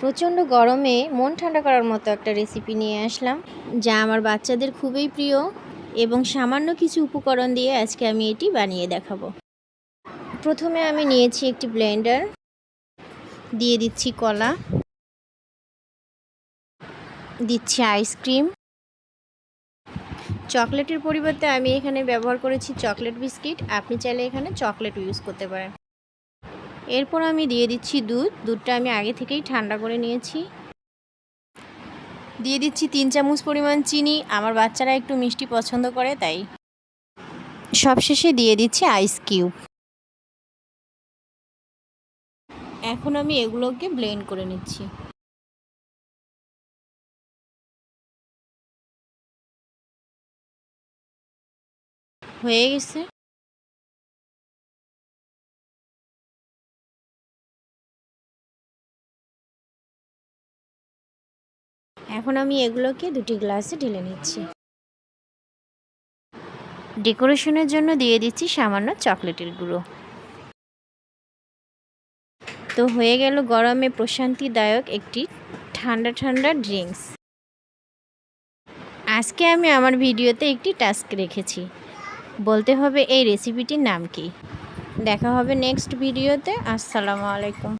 প্রচণ্ড গরমে মন ঠান্ডা করার মতো একটা রেসিপি নিয়ে আসলাম, যা আমার বাচ্চাদের খুবই প্রিয় এবং সামান্য কিছু উপকরণ দিয়ে আজকে আমি এটি বানিয়ে দেখাবো। প্রথমে আমি নিয়েছি একটি ব্লেন্ডার দিয়ে দিচ্ছি কলা, দিচ্ছি আইসক্রিম চকলেটের পরিবর্তে আমি এখানে ব্যবহার করেছি চকলেট বিস্কিট, আপনি চাইলে এখানে চকলেট ইউজ করতে পারেন। এরপর আমি দিয়ে দিচ্ছি দুধ। দুধটা আমি আগে থেকেই ঠান্ডা করে নিয়েছি। দিয়ে দিচ্ছি তিন চামচ পরিমাণ চিনি। আমার বাচ্চারা একটু মিষ্টি পছন্দ করে, তাই সবশেষে দিয়ে দিচ্ছি আইস কিউব এখন আমি এগুলোকে ব্লেন্ড করে নিচ্ছি। হয়ে গেছে। এখন আমি এগুলোকে দুটি গ্লাসে ঢেলে নিচ্ছি। ডেকোরেশনের জন্য দিয়ে দিচ্ছি সামান্য চকলেটের গুঁড়ো। তো হয়ে গেল গরমে প্রশান্তিদায়ক একটি ঠান্ডা ঠান্ডা ড্রিঙ্কস। আজকে আমি আমার ভিডিওতে একটি টাস্ক রেখেছি। বলতে হবে এই রেসিপিটির নাম কি? দেখা হবে নেক্সট ভিডিওতে। আসসালামু আলাইকুম।